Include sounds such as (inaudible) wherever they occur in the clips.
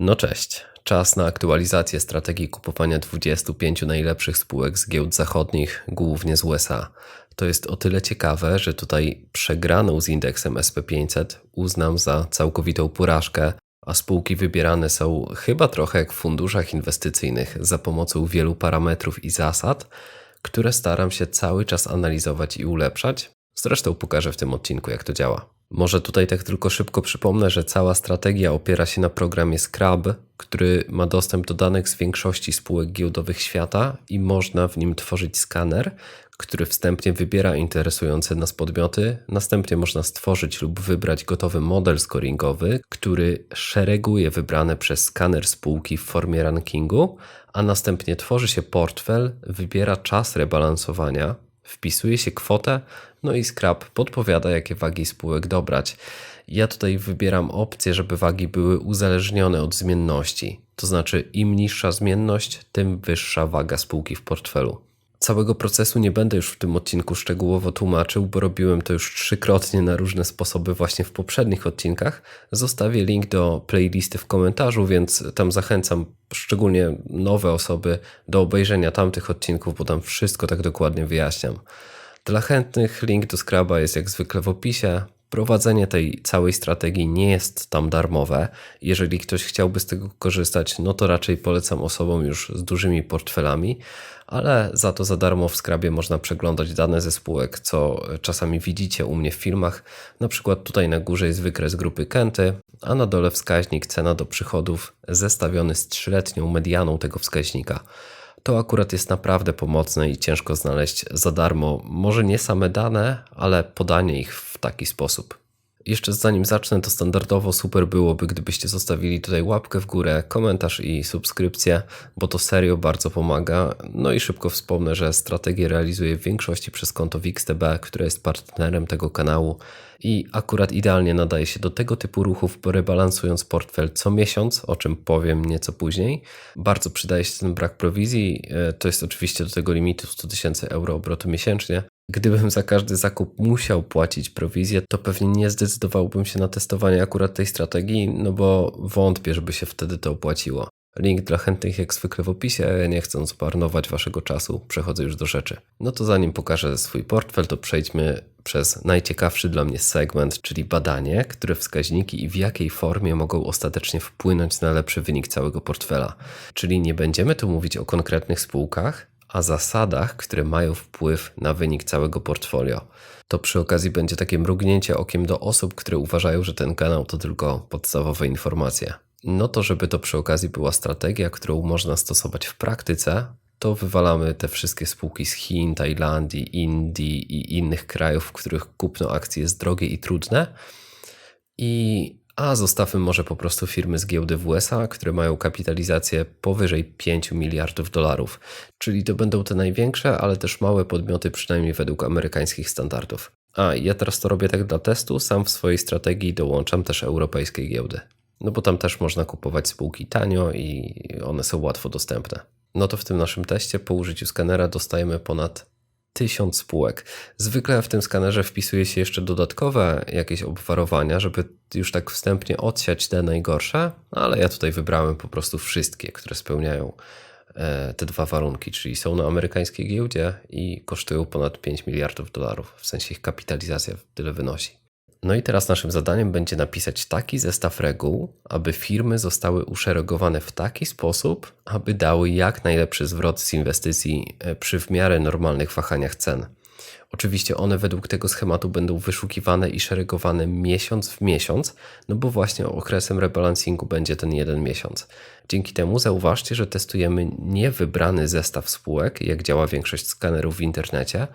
No cześć. Czas na aktualizację strategii kupowania 25 najlepszych spółek z giełd zachodnich, głównie z USA. To jest o tyle ciekawe, że tutaj przegraną z indeksem SP500 uznam za całkowitą porażkę, a spółki wybierane są chyba trochę jak w funduszach inwestycyjnych za pomocą wielu parametrów i zasad, które staram się cały czas analizować i ulepszać. Zresztą pokażę w tym odcinku, jak to działa. Może tutaj tak tylko szybko przypomnę, że cała strategia opiera się na programie Scrub, który ma dostęp do danych z większości spółek giełdowych świata i można w nim tworzyć skaner, który wstępnie wybiera interesujące nas podmioty. Następnie można stworzyć lub wybrać gotowy model scoringowy, który szereguje wybrane przez skaner spółki w formie rankingu, a następnie tworzy się portfel, wybiera czas rebalansowania, wpisuje się kwotę, no i Scrap podpowiada, jakie wagi spółek dobrać. Ja tutaj wybieram opcję, żeby wagi były uzależnione od zmienności. To znaczy, im niższa zmienność, tym wyższa waga spółki w portfelu. Całego procesu nie będę już w tym odcinku szczegółowo tłumaczył, bo robiłem to już trzykrotnie na różne sposoby właśnie w poprzednich odcinkach. Zostawię link do playlisty w komentarzu, więc tam zachęcam szczególnie nowe osoby do obejrzenia tamtych odcinków, bo tam wszystko tak dokładnie wyjaśniam. Dla chętnych link do Scraba jest jak zwykle w opisie. Prowadzenie tej całej strategii nie jest tam darmowe. Jeżeli ktoś chciałby z tego korzystać, no to raczej polecam osobom już z dużymi portfelami, ale za to za darmo w Scrabie można przeglądać dane ze spółek, co czasami widzicie u mnie w filmach. Na przykład tutaj na górze jest wykres grupy Kenty, a na dole wskaźnik cena do przychodów zestawiony z trzyletnią medianą tego wskaźnika to akurat jest naprawdę pomocne i ciężko znaleźć za darmo, może nie same dane, ale podanie ich w taki sposób. Jeszcze zanim zacznę, to standardowo super byłoby, gdybyście zostawili tutaj łapkę w górę, komentarz i subskrypcję, bo to serio bardzo pomaga. No i szybko wspomnę, że strategię realizuję w większości przez konto WixTB, które jest partnerem tego kanału i akurat idealnie nadaje się do tego typu ruchów, rebalansując portfel co miesiąc, o czym powiem nieco później. Bardzo przydaje się ten brak prowizji, e, to jest oczywiście do tego limitu 100 tysięcy euro obrotu miesięcznie. Gdybym za każdy zakup musiał płacić prowizję, to pewnie nie zdecydowałbym się na testowanie akurat tej strategii, no bo wątpię, żeby się wtedy to opłaciło. Link dla chętnych jak zwykle w opisie, nie chcąc marnować waszego czasu, przechodzę już do rzeczy. No to zanim pokażę swój portfel, to przejdźmy przez najciekawszy dla mnie segment, czyli badanie, które wskaźniki i w jakiej formie mogą ostatecznie wpłynąć na lepszy wynik całego portfela. Czyli nie będziemy tu mówić o konkretnych spółkach, a zasadach, które mają wpływ na wynik całego portfolio. To przy okazji będzie takie mrugnięcie okiem do osób, które uważają, że ten kanał to tylko podstawowe informacje. No to, żeby to przy okazji była strategia, którą można stosować w praktyce, to wywalamy te wszystkie spółki z Chin, Tajlandii, Indii i innych krajów, w których kupno akcji jest drogie i trudne. I a zostawmy może po prostu firmy z giełdy w USA, które mają kapitalizację powyżej 5 miliardów dolarów. Czyli to będą te największe, ale też małe podmioty, przynajmniej według amerykańskich standardów. A ja teraz to robię tak dla testu, sam w swojej strategii dołączam też europejskie giełdy. No bo tam też można kupować spółki tanio i one są łatwo dostępne. No to w tym naszym teście po użyciu skanera dostajemy ponad 1000 spółek. Zwykle w tym skanerze wpisuje się jeszcze dodatkowe jakieś obwarowania, żeby już tak wstępnie odsiać te najgorsze, ale ja tutaj wybrałem po prostu wszystkie, które spełniają e, te dwa warunki, czyli są na amerykańskiej giełdzie i kosztują ponad 5 miliardów dolarów, w sensie ich kapitalizacja tyle wynosi. No i teraz naszym zadaniem będzie napisać taki zestaw reguł, aby firmy zostały uszeregowane w taki sposób, aby dały jak najlepszy zwrot z inwestycji e, przy w miarę normalnych wahaniach cen. Oczywiście one według tego schematu będą wyszukiwane i szeregowane miesiąc w miesiąc, no bo właśnie okresem rebalansingu będzie ten jeden miesiąc. Dzięki temu zauważcie, że testujemy nie wybrany zestaw spółek, jak działa większość skanerów w internecie,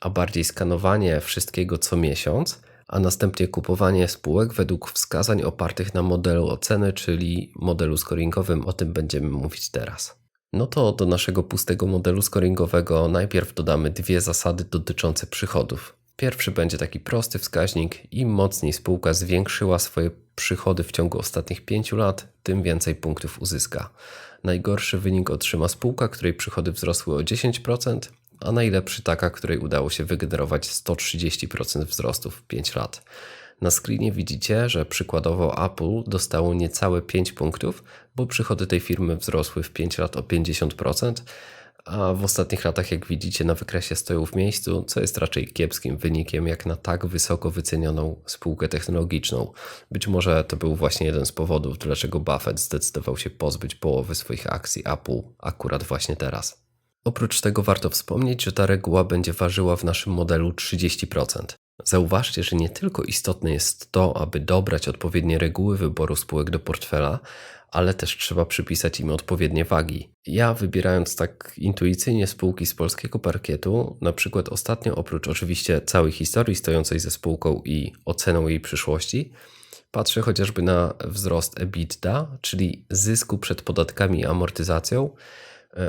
a bardziej skanowanie wszystkiego co miesiąc, a następnie kupowanie spółek według wskazań opartych na modelu oceny, czyli modelu scoringowym. O tym będziemy mówić teraz. No to do naszego pustego modelu scoringowego najpierw dodamy dwie zasady dotyczące przychodów. Pierwszy będzie taki prosty wskaźnik: im mocniej spółka zwiększyła swoje przychody w ciągu ostatnich 5 lat, tym więcej punktów uzyska. Najgorszy wynik otrzyma spółka, której przychody wzrosły o 10%, a najlepszy taka, której udało się wygenerować 130% wzrostu w 5 lat. Na screenie widzicie, że przykładowo Apple dostało niecałe 5 punktów, bo przychody tej firmy wzrosły w 5 lat o 50%, a w ostatnich latach, jak widzicie, na wykresie stoją w miejscu, co jest raczej kiepskim wynikiem, jak na tak wysoko wycenioną spółkę technologiczną. Być może to był właśnie jeden z powodów, dlaczego Buffett zdecydował się pozbyć połowy swoich akcji Apple akurat właśnie teraz. Oprócz tego warto wspomnieć, że ta reguła będzie ważyła w naszym modelu 30%. Zauważcie, że nie tylko istotne jest to, aby dobrać odpowiednie reguły wyboru spółek do portfela, ale też trzeba przypisać im odpowiednie wagi. Ja wybierając tak intuicyjnie spółki z polskiego parkietu, na przykład ostatnio oprócz oczywiście całej historii stojącej ze spółką i oceną jej przyszłości, patrzę chociażby na wzrost EBITDA, czyli zysku przed podatkami i amortyzacją,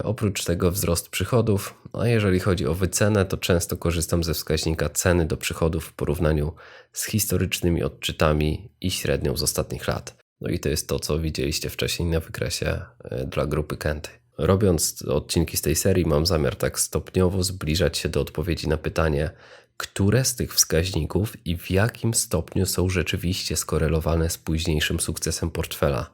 Oprócz tego wzrost przychodów, a jeżeli chodzi o wycenę, to często korzystam ze wskaźnika ceny do przychodów w porównaniu z historycznymi odczytami i średnią z ostatnich lat. No i to jest to, co widzieliście wcześniej na wykresie e, dla grupy Kenty. Robiąc odcinki z tej serii, mam zamiar tak stopniowo zbliżać się do odpowiedzi na pytanie, które z tych wskaźników i w jakim stopniu są rzeczywiście skorelowane z późniejszym sukcesem portfela.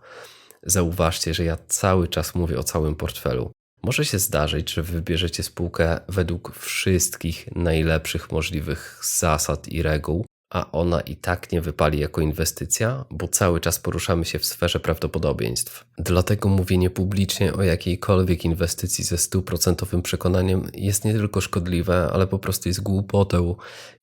Zauważcie, że ja cały czas mówię o całym portfelu. Może się zdarzyć, że wybierzecie spółkę według wszystkich najlepszych możliwych zasad i reguł, a ona i tak nie wypali jako inwestycja, bo cały czas poruszamy się w sferze prawdopodobieństw. Dlatego mówienie publicznie o jakiejkolwiek inwestycji ze stuprocentowym przekonaniem jest nie tylko szkodliwe, ale po prostu jest głupotą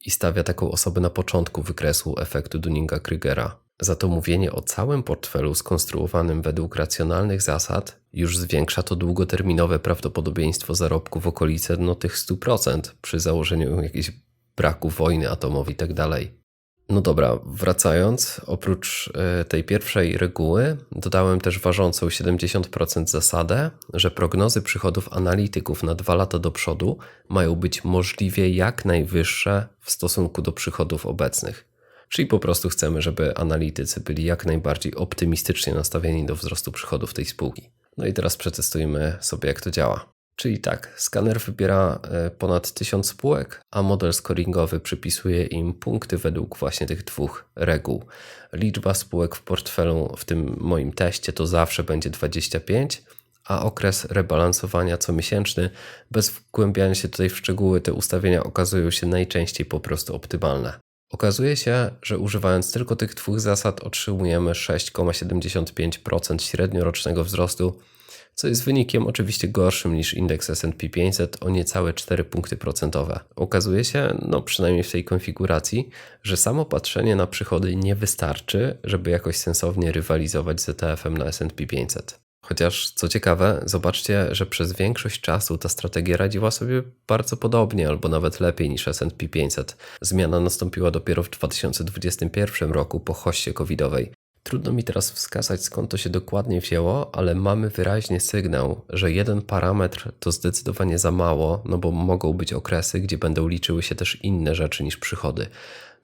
i stawia taką osobę na początku wykresu efektu Dunninga-Krügera. Za to mówienie o całym portfelu skonstruowanym według racjonalnych zasad już zwiększa to długoterminowe prawdopodobieństwo zarobku w okolice no, tych 100% przy założeniu jakiejś braku wojny atomowej itd. Tak no dobra, wracając, oprócz e, tej pierwszej reguły, dodałem też ważącą 70% zasadę, że prognozy przychodów analityków na dwa lata do przodu mają być możliwie jak najwyższe w stosunku do przychodów obecnych. Czyli po prostu chcemy, żeby analitycy byli jak najbardziej optymistycznie nastawieni do wzrostu przychodów tej spółki. No i teraz przetestujmy sobie, jak to działa. Czyli tak, skaner wybiera e, ponad 1000 spółek, a model scoringowy przypisuje im punkty według właśnie tych dwóch reguł. Liczba spółek w portfelu w tym moim teście to zawsze będzie 25, a okres rebalansowania comiesięczny, bez wgłębiania się tutaj w szczegóły, te ustawienia okazują się najczęściej po prostu optymalne. Okazuje się, że używając tylko tych dwóch zasad otrzymujemy 6,75% średniorocznego wzrostu co jest wynikiem oczywiście gorszym niż indeks S&P 500 o niecałe 4 punkty procentowe. Okazuje się, no przynajmniej w tej konfiguracji, że samo patrzenie na przychody nie wystarczy, żeby jakoś sensownie rywalizować z ETF-em na S&P 500. Chociaż co ciekawe, zobaczcie, że przez większość czasu ta strategia radziła sobie bardzo podobnie albo nawet lepiej niż S&P 500. Zmiana nastąpiła dopiero w 2021 roku po hoście covidowej. Trudno mi teraz wskazać skąd to się dokładnie wzięło, ale mamy wyraźnie sygnał, że jeden parametr to zdecydowanie za mało, no bo mogą być okresy, gdzie będą liczyły się też inne rzeczy niż przychody.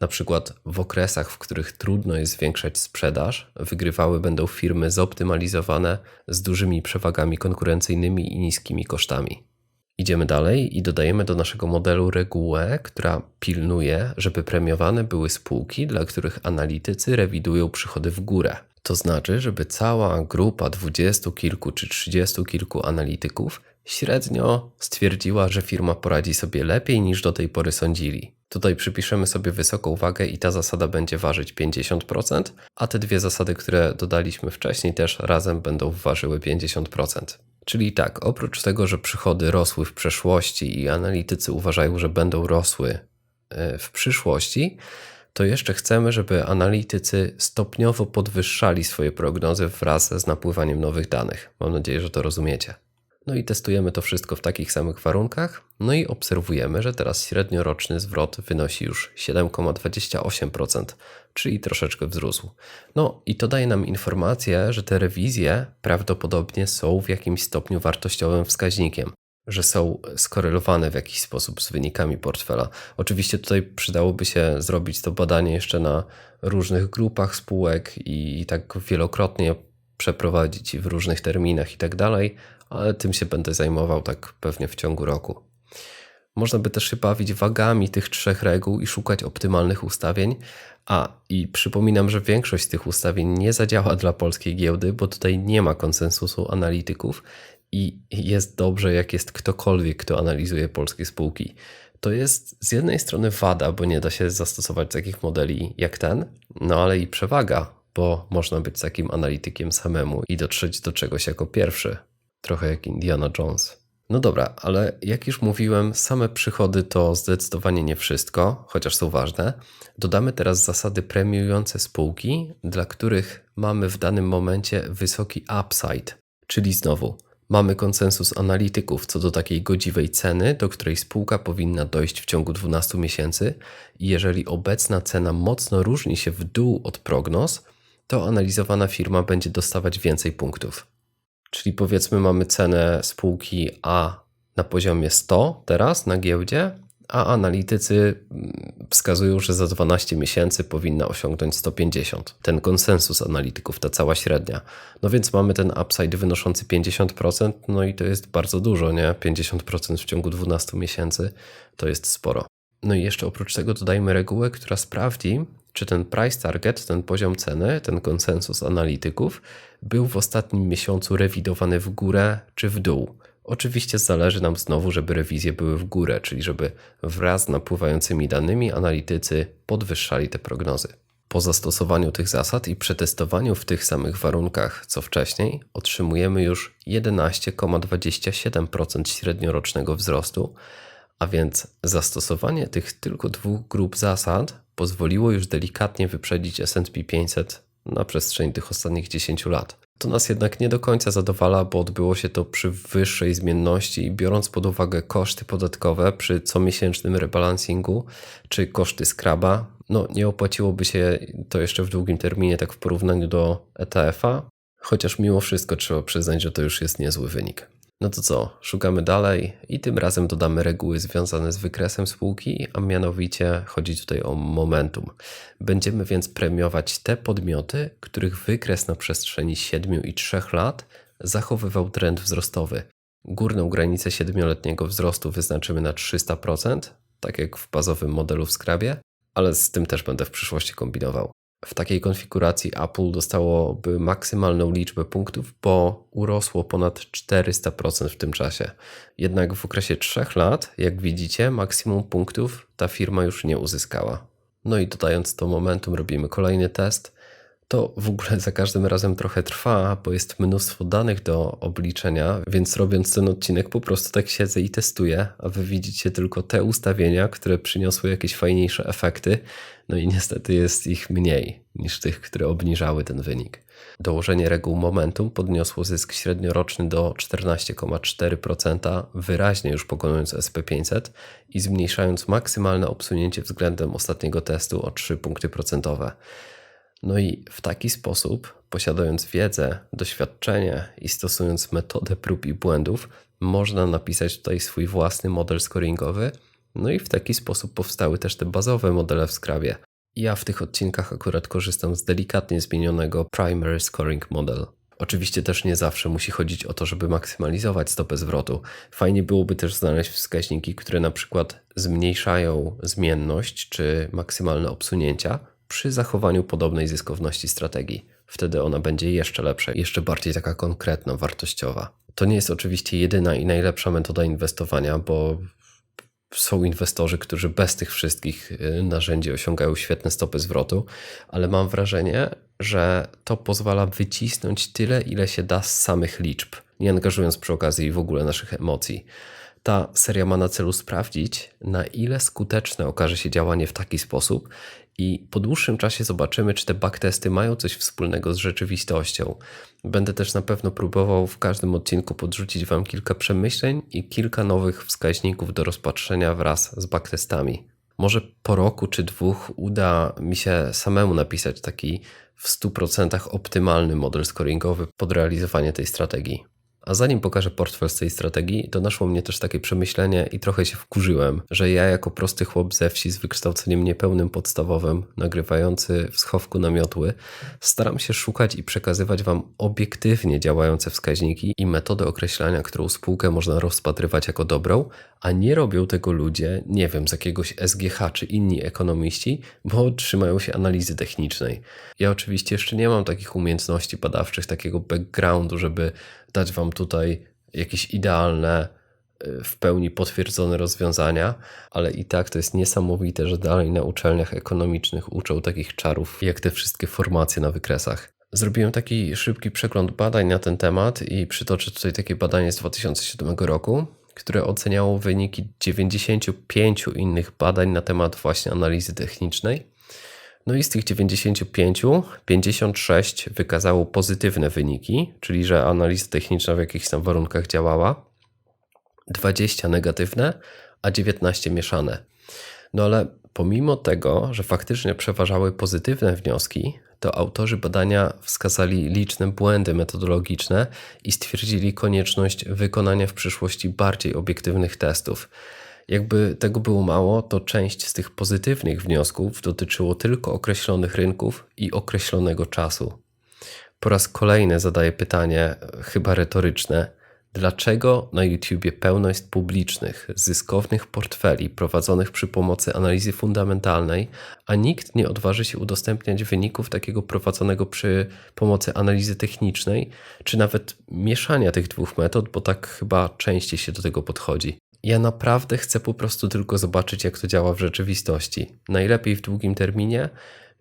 Na przykład w okresach, w których trudno jest zwiększać sprzedaż, wygrywały będą firmy zoptymalizowane z dużymi przewagami konkurencyjnymi i niskimi kosztami. Idziemy dalej i dodajemy do naszego modelu regułę, która pilnuje, żeby premiowane były spółki, dla których analitycy rewidują przychody w górę. To znaczy, żeby cała grupa dwudziestu kilku czy trzydziestu kilku analityków średnio stwierdziła, że firma poradzi sobie lepiej niż do tej pory sądzili. Tutaj przypiszemy sobie wysoką wagę i ta zasada będzie ważyć 50%, a te dwie zasady, które dodaliśmy wcześniej, też razem będą ważyły 50%. Czyli tak, oprócz tego, że przychody rosły w przeszłości i analitycy uważają, że będą rosły e, w przyszłości, to jeszcze chcemy, żeby analitycy stopniowo podwyższali swoje prognozy wraz z napływaniem nowych danych. Mam nadzieję, że to rozumiecie. No i testujemy to wszystko w takich samych warunkach. No i obserwujemy, że teraz średnioroczny zwrot wynosi już 7,28%, czyli troszeczkę wzrósł. No i to daje nam informację, że te rewizje prawdopodobnie są w jakimś stopniu wartościowym wskaźnikiem że są skorelowane w jakiś sposób z wynikami portfela. Oczywiście tutaj przydałoby się zrobić to badanie jeszcze na różnych grupach spółek i tak wielokrotnie przeprowadzić w różnych terminach i tak dalej, ale tym się będę zajmował tak pewnie w ciągu roku. Można by też się bawić wagami tych trzech reguł i szukać optymalnych ustawień. A i przypominam, że większość z tych ustawień nie zadziała dla polskiej giełdy, bo tutaj nie ma konsensusu analityków i jest dobrze, jak jest ktokolwiek, kto analizuje polskie spółki. To jest z jednej strony wada, bo nie da się zastosować takich modeli jak ten, no ale i przewaga, bo można być takim analitykiem samemu i dotrzeć do czegoś jako pierwszy. Trochę jak Indiana Jones. No dobra, ale jak już mówiłem, same przychody to zdecydowanie nie wszystko, chociaż są ważne. Dodamy teraz zasady premiujące spółki, dla których mamy w danym momencie wysoki upside, czyli znowu mamy konsensus analityków co do takiej godziwej ceny, do której spółka powinna dojść w ciągu 12 miesięcy i jeżeli obecna cena mocno różni się w dół od prognoz, to analizowana firma będzie dostawać więcej punktów. Czyli powiedzmy, mamy cenę spółki A na poziomie 100 teraz na giełdzie, a analitycy mm, wskazują, że za 12 miesięcy powinna osiągnąć 150. Ten konsensus analityków, ta cała średnia. No więc mamy ten upside wynoszący 50%, no i to jest bardzo dużo, nie? 50% w ciągu 12 miesięcy to jest sporo. No i jeszcze oprócz tego dodajmy regułę, która sprawdzi, czy ten price target, ten poziom ceny, ten konsensus analityków był w ostatnim miesiącu rewidowany w górę czy w dół. Oczywiście zależy nam znowu, żeby rewizje były w górę, czyli żeby wraz z napływającymi danymi analitycy podwyższali te prognozy. Po zastosowaniu tych zasad i przetestowaniu w tych samych warunkach co wcześniej, otrzymujemy już 11,27% średniorocznego wzrostu, a więc zastosowanie tych tylko dwóch grup zasad pozwoliło już delikatnie wyprzedzić SP 500 na przestrzeni tych ostatnich 10 lat. To nas jednak nie do końca zadowala, bo odbyło się to przy wyższej zmienności i biorąc pod uwagę koszty podatkowe przy comiesięcznym rebalansingu czy koszty skraba, no nie opłaciłoby się to jeszcze w długim terminie tak w porównaniu do ETF-a, chociaż mimo wszystko trzeba przyznać, że to już jest niezły wynik. No to co, szukamy dalej i tym razem dodamy reguły związane z wykresem spółki, a mianowicie chodzi tutaj o momentum. Będziemy więc premiować te podmioty, których wykres na przestrzeni 7 i 3 lat zachowywał trend wzrostowy. Górną granicę 7-letniego wzrostu wyznaczymy na 300%, tak jak w bazowym modelu w Scrabie, ale z tym też będę w przyszłości kombinował. W takiej konfiguracji Apple dostałoby maksymalną liczbę punktów, bo urosło ponad 400% w tym czasie. Jednak w okresie 3 lat, jak widzicie, maksimum punktów ta firma już nie uzyskała. No i dodając to momentum, robimy kolejny test to w ogóle za każdym razem trochę trwa, bo jest mnóstwo danych do obliczenia, więc robiąc ten odcinek po prostu tak siedzę i testuję, a wy widzicie tylko te ustawienia, które przyniosły jakieś fajniejsze efekty, no i niestety jest ich mniej niż tych, które obniżały ten wynik. Dołożenie reguł momentum podniosło zysk średnioroczny do 14,4%, wyraźnie już pokonując SP500 i zmniejszając maksymalne obsunięcie względem ostatniego testu o 3 punkty procentowe. No i w taki sposób, posiadając wiedzę, doświadczenie i stosując metodę prób i błędów, można napisać tutaj swój własny model scoringowy. No i w taki sposób powstały też te bazowe modele w Scrabie. Ja w tych odcinkach akurat korzystam z delikatnie zmienionego Primary Scoring Model. Oczywiście też nie zawsze musi chodzić o to, żeby maksymalizować stopę zwrotu. Fajnie byłoby też znaleźć wskaźniki, które na przykład zmniejszają zmienność czy maksymalne obsunięcia, przy zachowaniu podobnej zyskowności strategii. Wtedy ona będzie jeszcze lepsza, jeszcze bardziej taka konkretna, wartościowa. To nie jest oczywiście jedyna i najlepsza metoda inwestowania, bo są inwestorzy, którzy bez tych wszystkich y, narzędzi osiągają świetne stopy zwrotu, ale mam wrażenie, że to pozwala wycisnąć tyle, ile się da z samych liczb, nie angażując przy okazji w ogóle naszych emocji. Ta seria ma na celu sprawdzić, na ile skuteczne okaże się działanie w taki sposób i po dłuższym czasie zobaczymy, czy te backtesty mają coś wspólnego z rzeczywistością. Będę też na pewno próbował w każdym odcinku podrzucić Wam kilka przemyśleń i kilka nowych wskaźników do rozpatrzenia wraz z backtestami. Może po roku czy dwóch uda mi się samemu napisać taki w 100% optymalny model scoringowy pod realizowanie tej strategii. A zanim pokażę portfel z tej strategii, to naszło mnie też takie przemyślenie i trochę się wkurzyłem, że ja jako prosty chłop ze wsi z wykształceniem niepełnym podstawowym, nagrywający w schowku na miotły, staram się szukać i przekazywać Wam obiektywnie działające wskaźniki i metodę określania, którą spółkę można rozpatrywać jako dobrą, a nie robią tego ludzie, nie wiem, z jakiegoś SGH czy inni ekonomiści, bo trzymają się analizy technicznej. Ja oczywiście jeszcze nie mam takich umiejętności badawczych, takiego backgroundu, żeby dać Wam tutaj jakieś idealne, y, w pełni potwierdzone rozwiązania, ale i tak to jest niesamowite, że dalej na uczelniach ekonomicznych uczą takich czarów, jak te wszystkie formacje na wykresach. Zrobiłem taki szybki przegląd badań na ten temat i przytoczę tutaj takie badanie z 2007 roku, które oceniało wyniki 95 innych badań na temat właśnie analizy technicznej. No i z tych 95, 56 wykazało pozytywne wyniki, czyli że analiza techniczna w jakichś tam warunkach działała, 20 negatywne, a 19 mieszane. No ale pomimo tego, że faktycznie przeważały pozytywne wnioski, to autorzy badania wskazali liczne błędy metodologiczne i stwierdzili konieczność wykonania w przyszłości bardziej obiektywnych testów. Jakby tego było mało, to część z tych pozytywnych wniosków dotyczyło tylko określonych rynków i określonego czasu. Po raz kolejny zadaję pytanie, chyba retoryczne, Dlaczego na YouTubie pełno jest publicznych, zyskownych portfeli prowadzonych przy pomocy analizy fundamentalnej, a nikt nie odważy się udostępniać wyników takiego prowadzonego przy pomocy analizy technicznej, czy nawet mieszania tych dwóch metod, bo tak chyba częściej się do tego podchodzi. Ja naprawdę chcę po prostu tylko zobaczyć, jak to działa w rzeczywistości. Najlepiej w długim terminie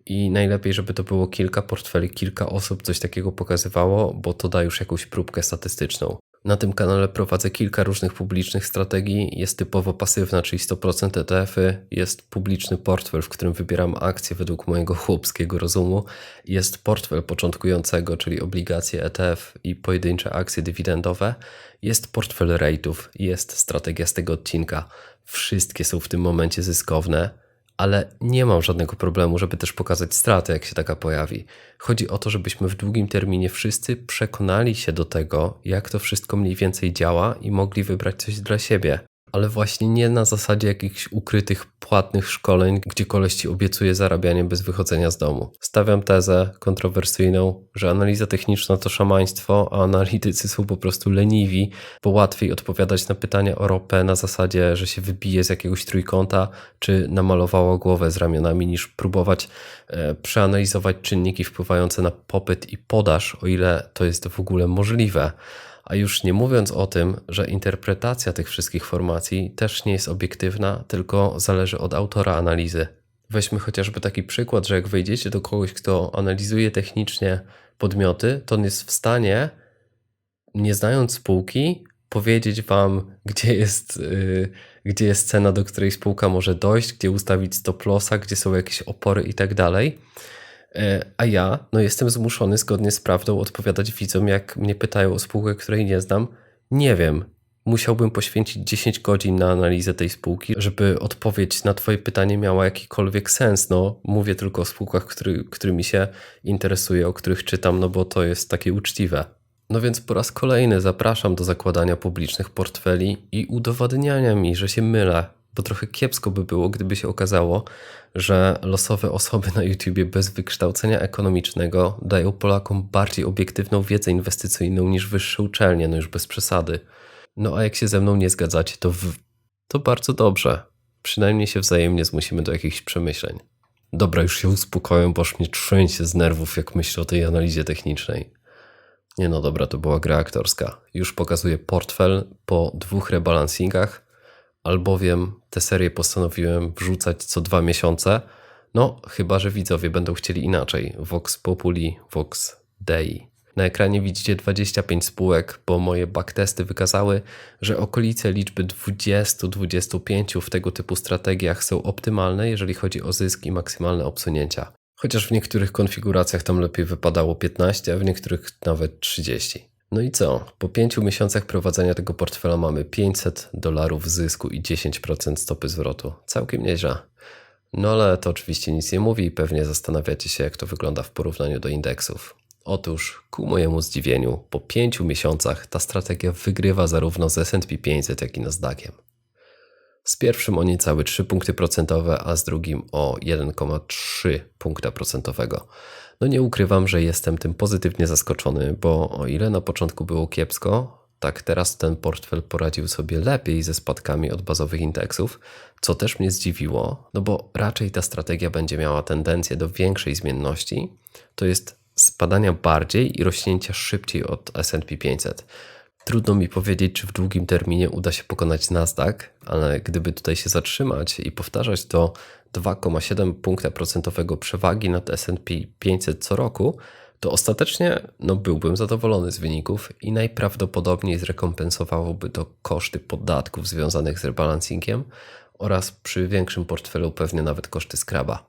i najlepiej, żeby to było kilka portfeli, kilka osób coś takiego pokazywało, bo to da już jakąś próbkę statystyczną. Na tym kanale prowadzę kilka różnych publicznych strategii. Jest typowo pasywna, czyli 100% ETF-y. Jest publiczny portfel, w którym wybieram akcje według mojego chłopskiego rozumu. Jest portfel początkującego, czyli obligacje ETF i pojedyncze akcje dywidendowe. Jest portfel rate'ów. Jest strategia z tego odcinka. Wszystkie są w tym momencie zyskowne ale nie mam żadnego problemu, żeby też pokazać stratę, jak się taka pojawi. Chodzi o to, żebyśmy w długim terminie wszyscy przekonali się do tego, jak to wszystko mniej więcej działa i mogli wybrać coś dla siebie ale właśnie nie na zasadzie jakichś ukrytych, płatnych szkoleń, gdzie koleś ci obiecuje zarabianie bez wychodzenia z domu. Stawiam tezę kontrowersyjną, że analiza techniczna to szamaństwo, a analitycy są po prostu leniwi, bo łatwiej odpowiadać na pytania o ropę na zasadzie, że się wybije z jakiegoś trójkąta, czy namalowało głowę z ramionami, niż próbować e, przeanalizować czynniki wpływające na popyt i podaż, o ile to jest w ogóle możliwe. A już nie mówiąc o tym, że interpretacja tych wszystkich formacji też nie jest obiektywna, tylko zależy od autora analizy. Weźmy chociażby taki przykład, że jak wejdziecie do kogoś, kto analizuje technicznie podmioty, to on jest w stanie, nie znając spółki, powiedzieć wam, gdzie jest, yy, gdzie jest cena, do której spółka może dojść, gdzie ustawić stop lossa, gdzie są jakieś opory i tak dalej. E, a ja no, jestem zmuszony zgodnie z prawdą odpowiadać widzom, jak mnie pytają o spółkę, której nie znam. Nie wiem. Musiałbym poświęcić 10 godzin na analizę tej spółki, żeby odpowiedź na Twoje pytanie miała jakikolwiek sens. No, mówię tylko o spółkach, który, którymi się interesuję, o których czytam, no bo to jest takie uczciwe. No więc po raz kolejny zapraszam do zakładania publicznych portfeli i udowadniania mi, że się mylę, bo trochę kiepsko by było, gdyby się okazało, że losowe osoby na YouTubie bez wykształcenia ekonomicznego dają Polakom bardziej obiektywną wiedzę inwestycyjną niż wyższe uczelnie, no już bez przesady. No a jak się ze mną nie zgadzacie, to, w... to bardzo dobrze. Przynajmniej się wzajemnie zmusimy do jakichś przemyśleń. Dobra, już się uspokoję, bo już mnie trzęsie z nerwów, jak myślę o tej analizie technicznej. Nie no, dobra, to była gra aktorska. Już pokazuję portfel po dwóch rebalansingach albowiem tę serię postanowiłem wrzucać co dwa miesiące. No, chyba że widzowie będą chcieli inaczej. Vox Populi, Vox Dei. Na ekranie widzicie 25 spółek, bo moje backtesty wykazały, że okolice liczby 20-25 w tego typu strategiach są optymalne, jeżeli chodzi o zysk i maksymalne obsunięcia. Chociaż w niektórych konfiguracjach tam lepiej wypadało 15, a w niektórych nawet 30. No i co? Po pięciu miesiącach prowadzenia tego portfela mamy 500 dolarów zysku i 10% stopy zwrotu. Całkiem nieźle. No ale to oczywiście nic nie mówi i pewnie zastanawiacie się, jak to wygląda w porównaniu do indeksów. Otóż, ku mojemu zdziwieniu, po pięciu miesiącach ta strategia wygrywa zarówno z S&P 500, jak i Nasdaqiem. Z pierwszym o niecałe 3 punkty procentowe, a z drugim o 1,3 punkta procentowego. No nie ukrywam, że jestem tym pozytywnie zaskoczony, bo o ile na początku było kiepsko, tak teraz ten portfel poradził sobie lepiej ze spadkami od bazowych indeksów, co też mnie zdziwiło, no bo raczej ta strategia będzie miała tendencję do większej zmienności, to jest spadania bardziej i rośnięcia szybciej od S&P 500. Trudno mi powiedzieć, czy w długim terminie uda się pokonać Nasdaq, ale gdyby tutaj się zatrzymać i powtarzać to 2,7 punkta procentowego przewagi nad S&P 500 co roku, to ostatecznie no, byłbym zadowolony z wyników i najprawdopodobniej zrekompensowałoby to koszty podatków związanych z rebalancingiem oraz przy większym portfelu pewnie nawet koszty skraba.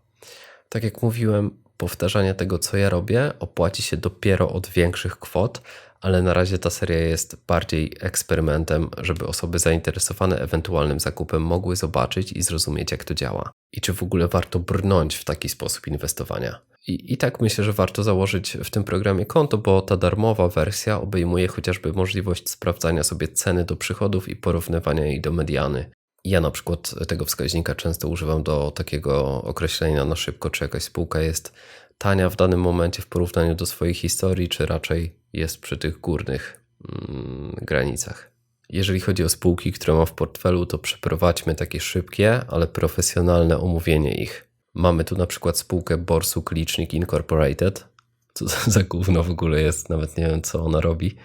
Tak jak mówiłem, powtarzanie tego, co ja robię, opłaci się dopiero od większych kwot, ale na razie ta seria jest bardziej eksperymentem, żeby osoby zainteresowane ewentualnym zakupem mogły zobaczyć i zrozumieć, jak to działa. I czy w ogóle warto brnąć w taki sposób inwestowania. I, I tak myślę, że warto założyć w tym programie konto, bo ta darmowa wersja obejmuje chociażby możliwość sprawdzania sobie ceny do przychodów i porównywania jej do mediany. Ja na przykład tego wskaźnika często używam do takiego określenia na szybko, czy jakaś spółka jest tania w danym momencie w porównaniu do swojej historii, czy raczej jest przy tych górnych mm, granicach. Jeżeli chodzi o spółki, które mam w portfelu, to przeprowadźmy takie szybkie, ale profesjonalne omówienie ich. Mamy tu na przykład spółkę Borsuk Licznik Incorporated. Co za gówno w ogóle jest, nawet nie wiem co ona robi.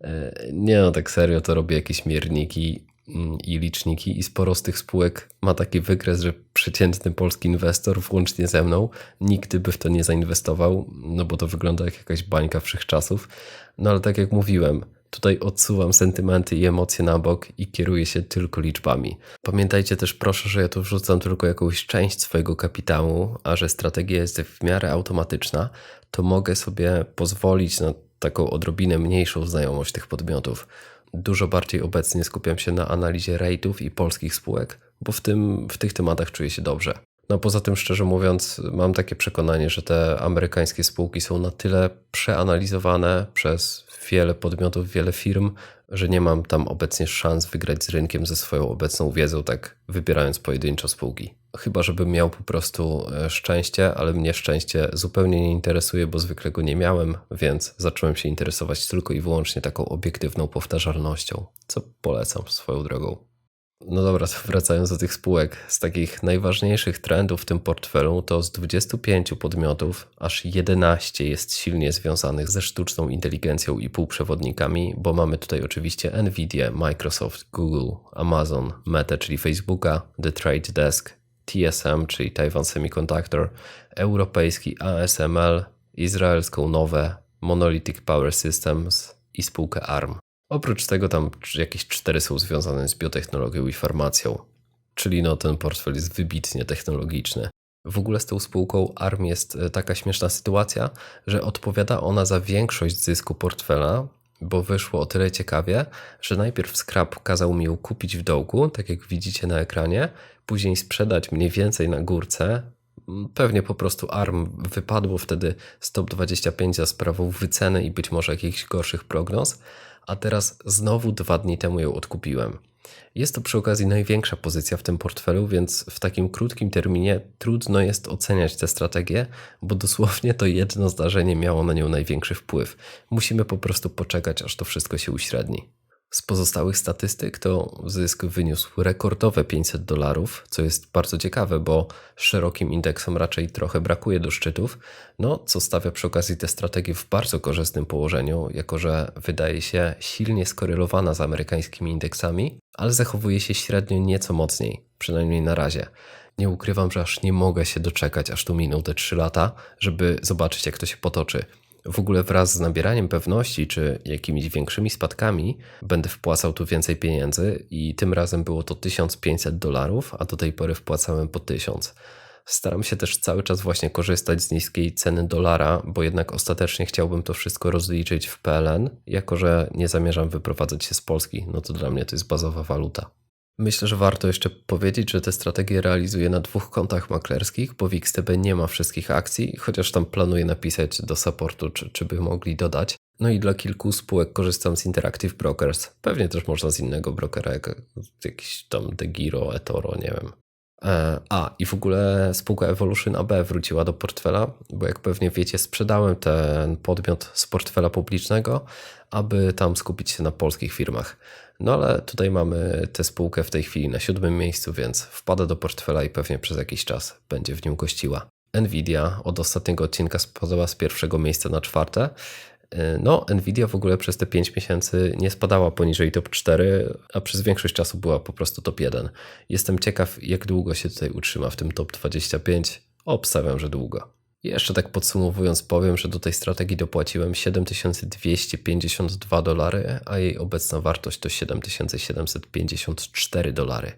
E, nie no, tak serio, to robi jakieś mierniki i liczniki i sporo z tych spółek ma taki wykres, że przeciętny polski inwestor, włącznie ze mną, nigdy by w to nie zainwestował, no bo to wygląda jak jakaś bańka wszechczasów. No ale tak jak mówiłem, Tutaj odsuwam sentymenty i emocje na bok i kieruję się tylko liczbami. Pamiętajcie też proszę, że ja tu wrzucam tylko jakąś część swojego kapitału, a że strategia jest w miarę automatyczna, to mogę sobie pozwolić na taką odrobinę mniejszą znajomość tych podmiotów. Dużo bardziej obecnie skupiam się na analizie rate'ów i polskich spółek, bo w, tym, w tych tematach czuję się dobrze. No poza tym, szczerze mówiąc, mam takie przekonanie, że te amerykańskie spółki są na tyle przeanalizowane przez wiele podmiotów, wiele firm, że nie mam tam obecnie szans wygrać z rynkiem ze swoją obecną wiedzą, tak wybierając pojedynczo spółki. Chyba, żebym miał po prostu e, szczęście, ale mnie szczęście zupełnie nie interesuje, bo zwykle go nie miałem, więc zacząłem się interesować tylko i wyłącznie taką obiektywną powtarzalnością, co polecam swoją drogą. No dobra, (laughs) wracając do tych spółek, z takich najważniejszych trendów w tym portfelu, to z 25 podmiotów aż 11 jest silnie związanych ze sztuczną inteligencją i półprzewodnikami, bo mamy tutaj oczywiście Nvidia, Microsoft, Google, Amazon, Meta, czyli Facebooka, The Trade Desk, TSM, czyli Taiwan Semiconductor, europejski ASML, izraelską Nowe, Monolithic Power Systems i spółkę ARM. Oprócz tego tam jakieś cztery są związane z biotechnologią i farmacją. Czyli no ten portfel jest wybitnie technologiczny. W ogóle z tą spółką ARM jest e, taka śmieszna sytuacja, że odpowiada ona za większość zysku portfela, bo wyszło o tyle ciekawie, że najpierw Scrap kazał mi ją kupić w dołku, tak jak widzicie na ekranie, później sprzedać mniej więcej na górce. Pewnie po prostu ARM wypadło wtedy z top 25 za sprawą wyceny i być może jakichś gorszych prognoz, a teraz znowu dwa dni temu ją odkupiłem. Jest to przy okazji największa pozycja w tym portfelu, więc w takim krótkim terminie trudno jest oceniać tę strategię, bo dosłownie to jedno zdarzenie miało na nią największy wpływ. Musimy po prostu poczekać, aż to wszystko się uśredni. Z pozostałych statystyk to zysk wyniósł rekordowe 500 dolarów, co jest bardzo ciekawe, bo szerokim indeksom raczej trochę brakuje do szczytów, no co stawia przy okazji tę strategię w bardzo korzystnym położeniu, jako że wydaje się silnie skorelowana z amerykańskimi indeksami, ale zachowuje się średnio nieco mocniej, przynajmniej na razie. Nie ukrywam, że aż nie mogę się doczekać, aż tu miną te 3 lata, żeby zobaczyć, jak to się potoczy w ogóle wraz z nabieraniem pewności czy jakimiś większymi spadkami będę wpłacał tu więcej pieniędzy i tym razem było to 1500 dolarów, a do tej pory wpłacałem po 1000. Staram się też cały czas właśnie korzystać z niskiej ceny dolara, bo jednak ostatecznie chciałbym to wszystko rozliczyć w PLN, jako że nie zamierzam wyprowadzać się z Polski, no to dla mnie to jest bazowa waluta. Myślę, że warto jeszcze powiedzieć, że tę strategię realizuję na dwóch kontach maklerskich, bo w XTB nie ma wszystkich akcji, chociaż tam planuję napisać do supportu, czy, czy by mogli dodać. No i dla kilku spółek korzystam z Interactive Brokers. Pewnie też można z innego brokera, jak jakiś tam DeGiro, eToro, nie wiem. E, a, i w ogóle spółka Evolution AB wróciła do portfela, bo jak pewnie wiecie, sprzedałem ten podmiot z portfela publicznego, aby tam skupić się na polskich firmach. No ale tutaj mamy tę spółkę w tej chwili na siódmym miejscu, więc wpada do portfela i pewnie przez jakiś czas będzie w nim gościła. Nvidia od ostatniego odcinka spadła z pierwszego miejsca na czwarte. No, Nvidia w ogóle przez te 5 miesięcy nie spadała poniżej top 4, a przez większość czasu była po prostu top 1. Jestem ciekaw, jak długo się tutaj utrzyma w tym top 25. Obstawiam, że długo. Jeszcze tak podsumowując, powiem, że do tej strategii dopłaciłem 7252 dolary, a jej obecna wartość to 7754 dolary.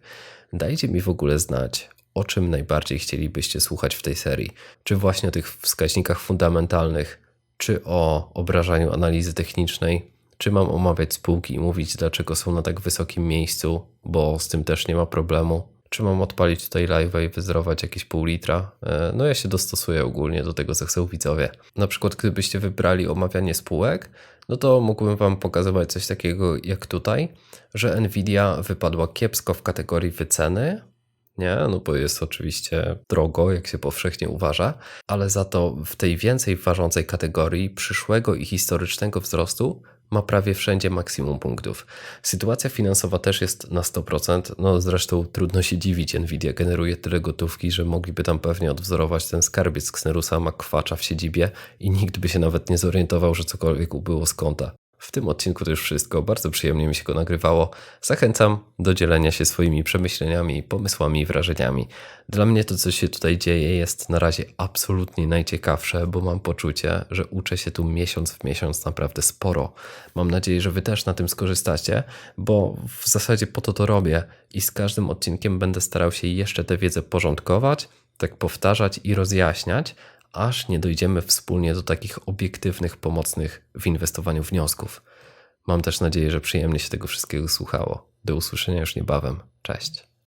Dajcie mi w ogóle znać, o czym najbardziej chcielibyście słuchać w tej serii. Czy właśnie o tych wskaźnikach fundamentalnych, czy o obrażaniu analizy technicznej, czy mam omawiać spółki i mówić, dlaczego są na tak wysokim miejscu, bo z tym też nie ma problemu. Czy mam odpalić tutaj live i wyzerować jakieś pół litra? E, no ja się dostosuję ogólnie do tego, co chcą widzowie. Na przykład gdybyście wybrali omawianie spółek, no to mógłbym Wam pokazywać coś takiego jak tutaj, że Nvidia wypadła kiepsko w kategorii wyceny, nie? No bo jest oczywiście drogo, jak się powszechnie uważa, ale za to w tej więcej ważącej kategorii przyszłego i historycznego wzrostu ma prawie wszędzie maksimum punktów. Sytuacja finansowa też jest na 100%, no zresztą trudno się dziwić, Nvidia generuje tyle gotówki, że mogliby tam pewnie odwzorować ten skarbiec Xnerusa Makwacza w siedzibie i nikt by się nawet nie zorientował, że cokolwiek ubyło z konta. W tym odcinku to już wszystko. Bardzo przyjemnie mi się go nagrywało. Zachęcam do dzielenia się swoimi przemyśleniami, pomysłami i wrażeniami. Dla mnie to, co się tutaj dzieje, jest na razie absolutnie najciekawsze, bo mam poczucie, że uczę się tu miesiąc w miesiąc naprawdę sporo. Mam nadzieję, że Wy też na tym skorzystacie, bo w zasadzie po to to robię i z każdym odcinkiem będę starał się jeszcze tę wiedzę porządkować, tak powtarzać i rozjaśniać aż nie dojdziemy wspólnie do takich obiektywnych, pomocnych w inwestowaniu wniosków. Mam też nadzieję, że przyjemnie się tego wszystkiego słuchało. Do usłyszenia już niebawem. Cześć.